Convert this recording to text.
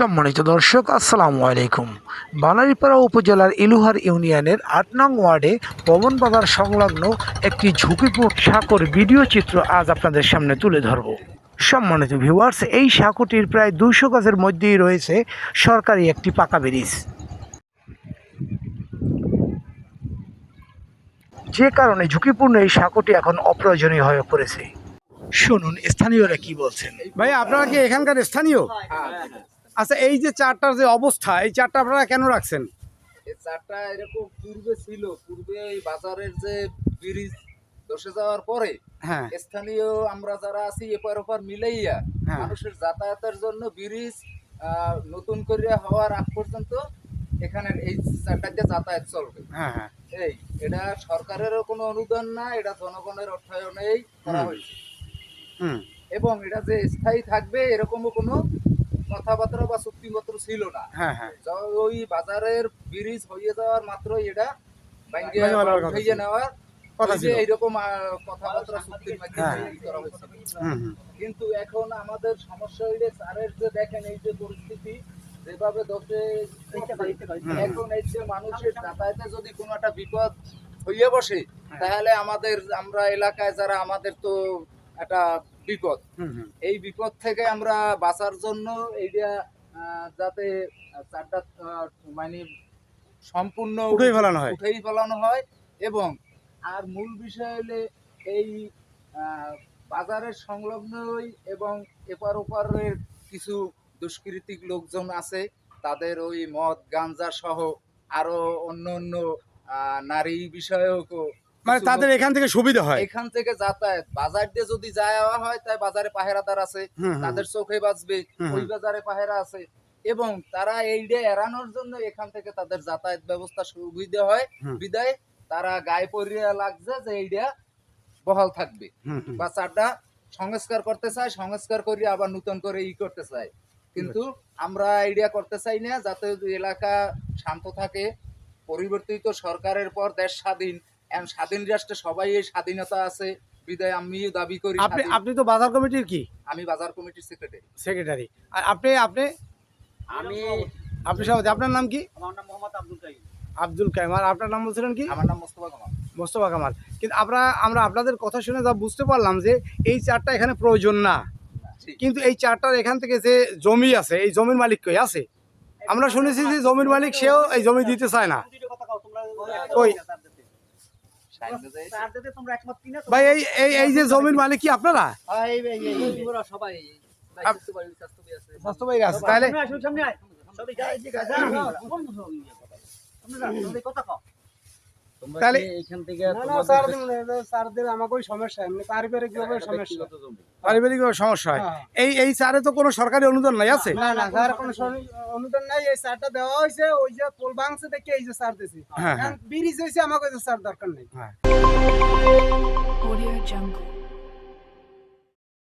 সম্মানিত দর্শক আসসালামু আলাইকুম। বানারীপাড়া উপজেলার ইলুহার ইউনিয়নের আট নং ওয়ার্ডে পবন বাজার সংলগ্ন একটি ঝুঁকিপূর্ণ সাঁকোর ভিডিও চিত্র আজ আপনাদের সামনে তুলে ধরব। সম্মানিত ভিউয়ার্স এই সাঁকোটির প্রায় দুশো গাছের মধ্যেই রয়েছে সরকারি একটি পাকা ব্রিজ। যে কারণে ঝুঁকিপূর্ণ এই সাঁকোটি এখন অপ্রয়োজনীয় হয়ে পড়েছে। শুনুন স্থানীয়রা কি বলছেন? ভাই আপনারা কি এখানকার স্থানীয়? আচ্ছা এই যে চারটার যে অবস্থা এই চারটা আপনারা কেন রাখছেন? এই চারটা এরকম পূর্বে ছিল পূর্বে এই বাজারের যে ব্রিজ ধসে যাওয়ার পরে হ্যাঁ। স্থানীয় আমরা যারা আছি এপার ওপার মিলাইয়া হ্যাঁ। মানুষের যাতায়াতের জন্য ব্রিজ নতুন করে হওয়ার আগ পর্যন্ত এখানে এই চারটা দিয়ে যাতায়াত চলবে। হ্যাঁ হ্যাঁ। এই এটা সরকারেরও কোনো অনুদান না এটা জনগণের অর্থায়নেই করা হয়েছে। হুম। এবং এটা যে স্থায়ী থাকবে এরকমও কোনো কথাবার্তা বা চুক্তিপত্র ছিল না। হ্যাঁ হ্যাঁ। য- ওই বাজারের ব্রিজ হয়ে যাওয়ার মাত্রই এটা ভেঙে। নেওয়ার। এইরকম কথাবার্তা চুক্তির মাধ্যমে হ্যাঁ। হুম কিন্তু এখন আমাদের সমস্যা হইলে স্যারের যে দেখেন এই যে পরিস্থিতি যেভাবে দোষে এখন এই যে মানুষের যাতায়াতে যদি কোনো একটা বিপদ হইয়ে বসে তাহলে আমাদের আমরা এলাকায় যারা আমাদের তো একটা বিপদ এই বিপদ থেকে আমরা বাঁচার জন্য এইটা যাতে চারটা মানে সম্পূর্ণ উঠেই ফেলানো হয়। উঠেই ফেলানো হয় এবং আর মূল বিষয় হলে এই বাজারের সংলগ্নই এবং এপার ওপারের কিছু দুষ্কৃতিক লোকজন আছে তাদের ওই মদ গাঞ্জা সহ আরও অন্য অন্য নারী বিষয়েও কো- মানে তাদের এখান থেকে সুবিধা হয়। এখান থেকে যাতায়াত বাজার দিয়ে যদি যাওয়া হয় তাই বাজারে পাহেরাদার আছে তাদের চোখে বাঁচবে ওই বাজারে পাহেরা আছে। এবং তারা এইটা এড়ানোর জন্য এখান থেকে তাদের যাতায়াত ব্যবস্থা সুবিধা হয় বিদায় তারা গায়ে পরিয়া লাগছে যে এইটা বহাল থাকবে। বা চারটা সংস্কার করতে চায় সংস্কার করি আবার নতুন করে ই করতে চায়। কিন্তু আমরা আইডিয়া করতে চাই না যাতে এলাকা শান্ত থাকে পরিবর্তিত সরকারের পর দেশ স্বাধীন এখন স্বাধীন রাষ্ট্রে সবাই এই স্বাধীনতা আছে বিদায় আমি দাবি করি আপনি আপনি তো বাজার কমিটির কি? আমি বাজার কমিটির সেক্রেটারি সেক্রেটারি আর আপনি আপনি? আমি আপনি সভাপতি। আপনার নাম কি? আমার নাম মোহাম্মদ আব্দুল কাইম। আব্দুল কাইম। আর আপনার নাম বলছিলেন কি? আমার নাম মোস্তফা কামাল। মোস্তফা কামাল। কিন্তু আমরা আমরা আপনাদের কথা শুনে যা বুঝতে পারলাম যে এই চারটা এখানে প্রয়োজন না। কিন্তু এই চারটার এখান থেকে যে জমি আছে এই জমির মালিক কই আছে? আমরা শুনেছি যে জমির মালিক সেও এই জমি দিতে চায় না। কই? ভাই এই এই এই যে জমির মালিক কি আপনারা স্বাস্থ্য ভাই আছে তাহলে তাহলে এখান থেকে আমাকে ওই সমস্যা এমনি পারিবারিক ভাবে সমস্যা। পারিবারিক সমস্যা হয়। এই এই চারে তো কোনো সরকারি অনুদান নাই আছে? না না স্যার কোনো অনুদান নাই। এই সারটা দেওয়া হয়েছে ওই যে পোল ভাঙছে দেখে এই যে হ্যাঁ, হ্যাঁ। ব্রিজ হয়েছে আমাকে ওই যে দরকার নেই। Jungle.